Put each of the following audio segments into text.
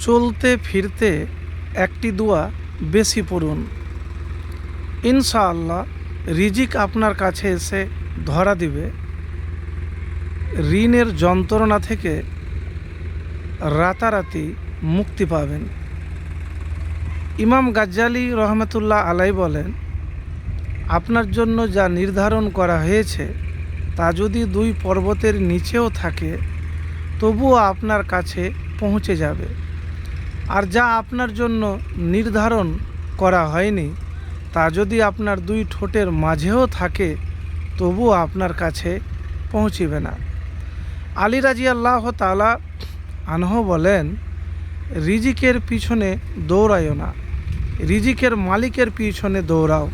চলতে ফিরতে একটি দোয়া বেশি পড়ুন। ইনশাআল্লাহ, রিজিক আপনার কাছে এসে ধরা দিবে। ঋণের যন্ত্রণা থেকে রাতারাতি মুক্তি পাবেন। ইমাম গাজ্জালি রহমতুল্লাহ আলাই বলেন, আপনার জন্য যা নির্ধারণ করা হয়েছে, তা যদি দুই পর্বতের নিচেও থাকে, তবুও আপনার কাছে পৌঁছে যাবে। আর যা আপনার জন্য নির্ধারণ করা হয়নি, তা যদি আপনার দুই ঠোঁটের মাঝেও থাকে, তবুও আপনার কাছে পৌঁছিবে না। আলী রাজি আল্লাহ তালা আনহ বলেন, রিজিকের পিছনে দৌড়ায়ও না। রিজিকের মালিকের পিছনে দৌড়াও।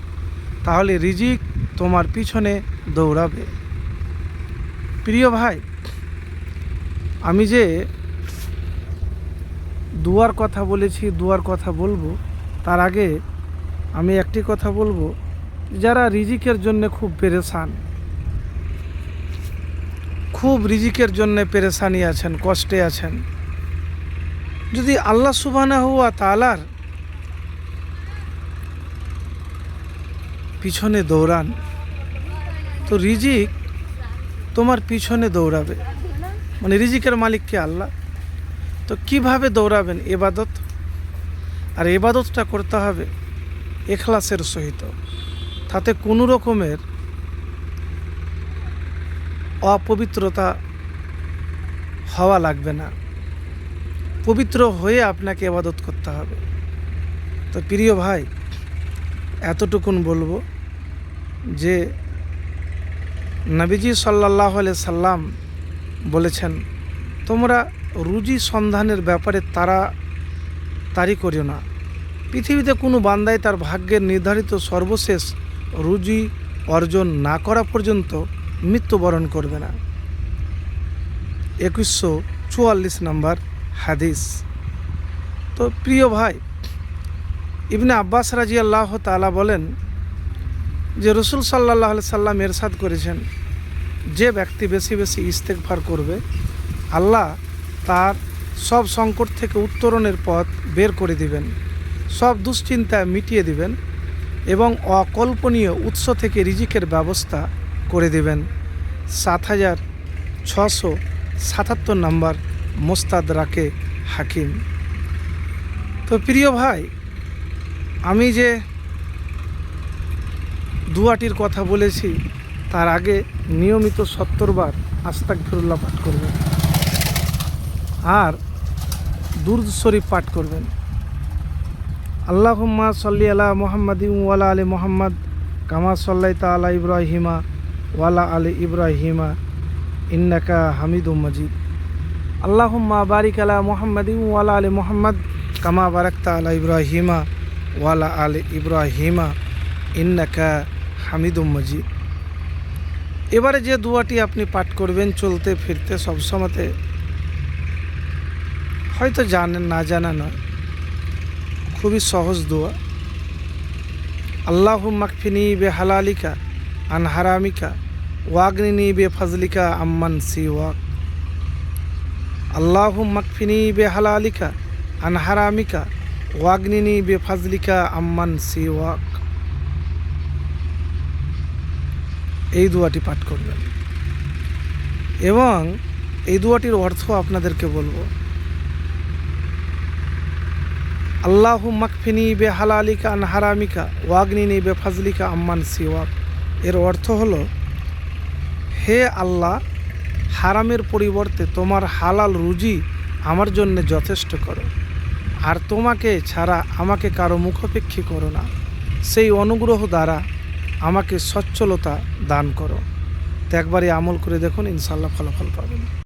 তাহলে রিজিক তোমার পিছনে দৌড়াবে। প্রিয় ভাই, আমি যে দুয়ার কথা বলেছি, দুয়ার কথা বলব। তার আগে আমি একটি কথা বলব, যারা রিজিকের জন্য খুব পেরেশান, খুব রিজিকের জন্য পেরেশানি আছেন, কষ্টে আছেন। যদি আল্লাহ সুবানা হুয়া তালার পিছনে দৌড়ান, তো রিজিক তোমার পিছনে দৌড়াবে। মানে রিজিকের মালিককে আল্লাহ? তো কীভাবে দৌড়াবেন এবাদত? আর এবাদতটা করতে হবে এখলাসের সহিত। তাতে কোনো রকমের অপবিত্রতা হওয়া লাগবে না। পবিত্র হয়ে আপনাকে এবাদত করতে হবে। তো প্রিয় ভাই, এতটুকুন বলব যে নবীজি সাল্লাহ সাল্লাম বলেছেন, তোমরা রুজি সন্ধানের ব্যাপারে তারা তারি করিও না। পৃথিবীতে কোনো বান্দায় তার ভাগ্যের নির্ধারিত সর্বশেষ রুজি অর্জন না করা পর্যন্ত মৃত্যুবরণ করবে না। একুশশো চুয়াল্লিশ নম্বর হাদিস। তো প্রিয় ভাই, ইবনে আব্বাস রাজি আল্লাহ তালা বলেন যে রসুল সাল্লাহ সাল্লাম এরশাদ করেছেন, যে ব্যক্তি বেশি বেশি ইস্তেকভার করবে, আল্লাহ তার সব সংকট থেকে উত্তরণের পথ বের করে দিবেন। সব দুশ্চিন্তা মিটিয়ে দিবেন এবং অকল্পনীয় উৎস থেকে রিজিকের ব্যবস্থা করে দিবেন। সাত হাজার ছশো সাতাত্তর নম্বর মোস্তাদ রাকে হাকিম। তো প্রিয় ভাই, আমি যে দুয়াটির কথা বলেছি, তার আগে নিয়মিত সত্তরবার আস্তাক ফিরুল্লাহ পাঠ করবেন আর দুর্দ শরীফ পাঠ করবেন। আল্লাহুম্মা সাল্লি আলা মোহাম্মদ ওয়ালা আলী মোহাম্মদ কামা সাল্লাই তালা ইব্রাহিমা ওয়ালা আলী ইব্রাহিমা ইন্নাকা হামিদুম মজিদ। আল্লাহুম্মা বারিক আলা মোহাম্মদ ওয়ালা আলী মোহাম্মদ কামা বারাকতা আলা ইব্রাহিমা ওয়ালা আলী ইব্রাহিমা ইন্নাকা হামিদুম মজিদ। এবারে যে দুয়াটি আপনি পাঠ করবেন, চলতে ফিরতে সবসময়তে হয়তো জানেন, না জানা নয়। খুবই সহজ দোয়া। আল্লাহ মাকফিনি বে হালালিকা আন হারামিকা ওয়াগনিনি বে ফজলিকা আম্মান সি ওয়াক আল্লাহ মাকফিনি বে হালালিকা আন হারামিকা ওয়াগনিনি বে ফজলিকা আম্মান সি ওয়াক এই দুয়াটি পাঠ করবেন। এবং এই দুয়াটির অর্থ আপনাদেরকে বলব আল্লাহ মাকফিনি বে হালালিকা আন হারামিকা, ওয়াগনিনি বে ফাজলিকা আম্মান সিওয়াক। এর অর্থ হল, হে আল্লাহ, হারামের পরিবর্তে তোমার হালাল রুজি আমার জন্য যথেষ্ট করো। আর তোমাকে ছাড়া আমাকে কারও মুখাপেক্ষী করো না। সেই অনুগ্রহ দ্বারা আমাকে সচ্ছলতা দান করো। তো একবারই আমল করে দেখুন ইনশাল্লাহ ফলাফল পাবেন।